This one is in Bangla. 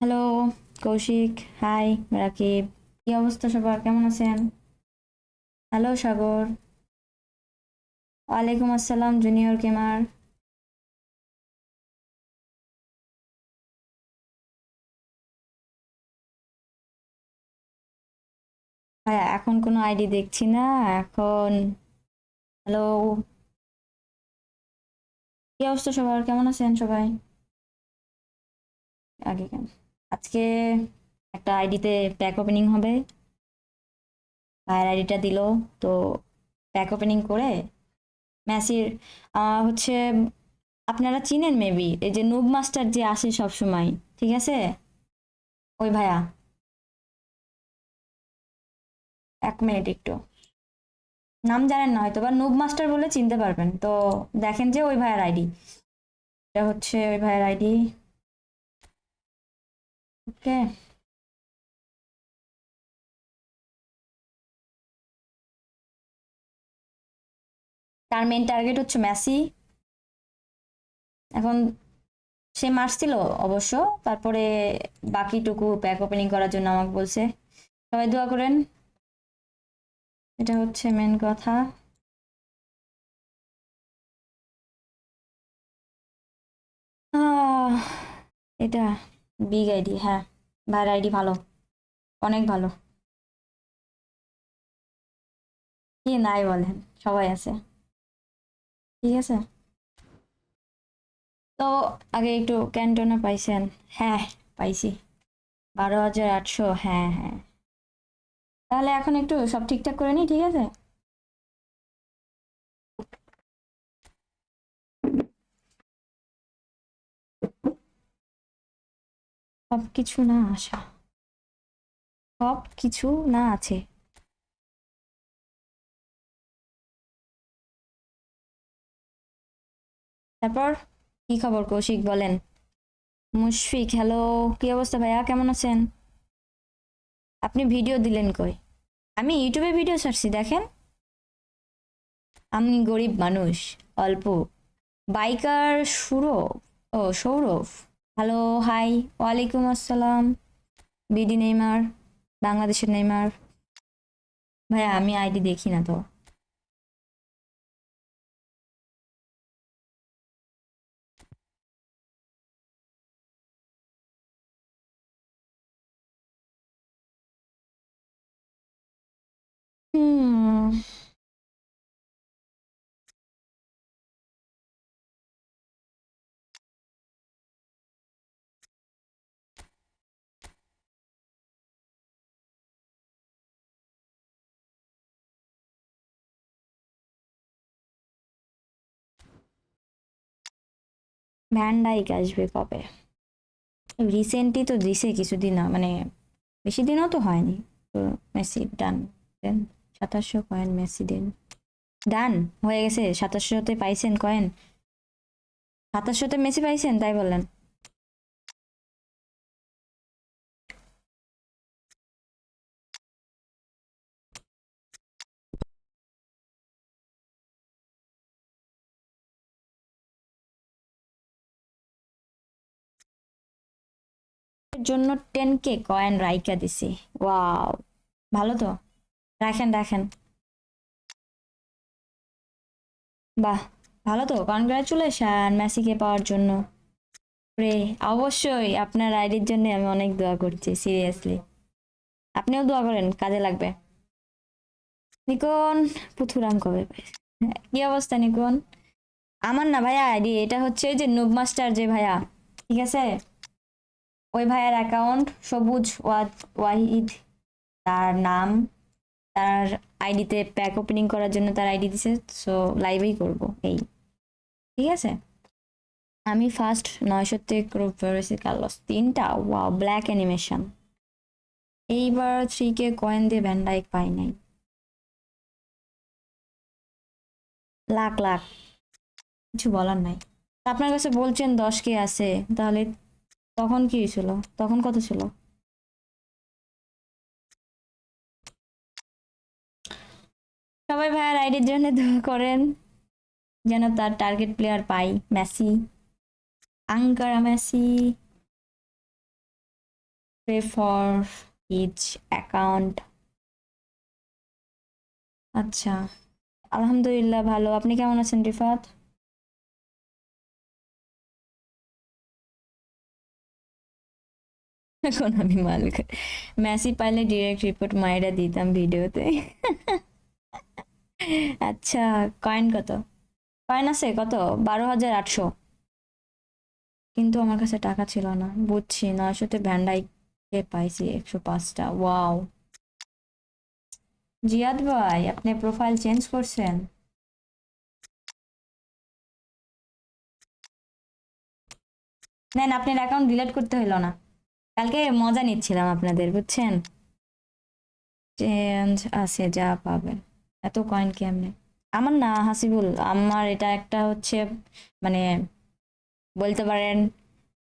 হ্যালো কৌশিক হাই রাকিব কি অবস্থা সবার? কেমন আছেন? হ্যালো সাগর ওয়ালাইকুম আসসালাম জুনিয়র কেমার হ্যাঁ এখন কোনো আইডি দেখছি না, এখন হ্যালো। কি অবস্থা সবার? কেমন আছেন সবাই? আগে আজকে একটা আইডিতে প্যাক ওপেনিং হবে। ভাইয়ের আইডিটা দিল, তো প্যাক ওপেনিং করে ম্যাসির হচ্ছে আপনারা চিনেন মেবি এই যে নুব মাস্টার যে আসে সব সময় ঠিক আছে? ওই ভাইয়া। এক মিনিট একটু। নাম জানেন না হয়তো বা নুব মাস্টার বলে চিনতে পারবেন। তো দেখেন যে ওই ভাইয়ের আইডি। এটা হচ্ছে ওই ভাইয়ের আইডি। ওকে। তার মেন টার্গেট হচ্ছে মেসি। এখন সে মারছিল অবশ্য, তারপরে বাকিটুকু প্যাক ওপেনিং করার জন্য আমাকে বলছে। সবাই দোয়া করেন। এটা হচ্ছে মেন কথা। এটা বিগ আইডি হ্যাঁ। ভাইয়ের আইডি ভালো। অনেক ভালো। কি নাই বলেন, সবাই আছে। ঠিক আছে? তো আগে একটু ক্যান্টনে পাইছেন। হ্যাঁ পাইছি। বারো হাজার আটশো হ্যাঁ হ্যাঁ। তাহলে এখন একটু সব ঠিকঠাক করে নিই, ঠিক আছে? সব কিছু না আসা। সব কিছু না আছে। তারপর কি খবর কৌশিক বলেন? মুশফিক হ্যালো কি অবস্থা ভাইয়া? কেমন আছেন? আপনি ভিডিও দিলেন কই? আমি ইউটিউবে ভিডিও ছাড়ছি, দেখেন। আমি গরিব মানুষ, অল্প। বাইকার সুরভ, ও সৌরভ। হ্যালো হাই ওয়ালাইকুম আসসালাম। বিডি নেইমার, বাংলাদেশের নেইমার। ভাইয়া, আমি আইডি দেখি না তো। হুম ভ্যান ডাইক আসবে কবে? রিসেন্টলি তো দিছে কিছুদিন মানে বেশি দিনও তো হয়নি। তো মেসি ডান দেন সাতাশশো কয়েন মেসি দেন। ডান, হয়ে গেছে, সাতাশশোতে পাইছেন কয়েন। সাতাশশোতে মেসি পাইছেন, তাই বললেন। জন্য টেন কে কয়েন রাইকা দিছি। ওয়াও, ভালো তো। রাখেন রাখেন বাহ, ভালো তো। কনগ্রাচুলেশন মেসিকে পাওয়ার জন্য। রে, অবশ্যই আপনার আইডির জন্য আমি অনেক দোয়া করছি সিরিয়াসলি আপনিও দোয়া করেন, কাজে লাগবে। নিকন, পুথুরাম কবে পাই? কি অবস্থা নিকন? আমার না ভাইয়া আইডি, এটা হচ্ছে যে নুব মাস্টার যে ভাইয়া, ঠিক আছে? ওই ভাইয়ের অ্যাকাউন্ট সবুজ ওয়াহিদ, তার নাম তার আইডিতে প্যাক ওপেনিং করার জন্য তার আইডি দিছে সো লাইভেই করব এই। ঠিক আছে? আমি ফার্স্ট নয়শোতে গ্রুপ করেছি কার্লস তিনটা? ওয়াও ব্ল্যাক অ্যানিমেশন এইবার থ্রি কে কয়েন দিয়ে ভ্যান্ডাইক পাই নাই। লাখ লাখ। কিছু বলার নাই। আপনার কাছে বলছেন দশ কে আছে, তাহলে তখন কি ছিল তখন কত ছিল? সবাই ভাইয়ার আইডির জন্য দোয়া করেন, যেন তার টার্গেট প্লেয়ার পাই, Messi, Ankara Messi pay for each account আচ্ছা আলহামদুলিল্লাহ ভালো। আপনি কেমন আছেন রিফাত? এখন আমি মালিক মেসি পাইলে ডিরেক্ট রিপোর্ট মায়েরা দিতাম ভিডিওতে। আচ্ছা কয়েন কত? কয়েন আছে কত? বারো হাজার আটশো। কিন্তু আমার কাছে টাকা ছিল না, বুঝছি, নয়শোতে ভ্যান্ডাই কে পাইছি একশো পাঁচটা। ওয়াও জিয়াদ ভাই, আপনি প্রোফাইল চেঞ্জ করছেন। নেন, আপনার অ্যাকাউন্ট ডিলিট করতে হইল না। কালকে মজা নিচ্ছিলাম আপনাদের, বুঝছেন? চেঞ্জ আছে, যা পাবেন। এত কয়েন কেমনে আমার না হাসিবুল আমার এটা একটা হচ্ছে মানে বলতে পারেন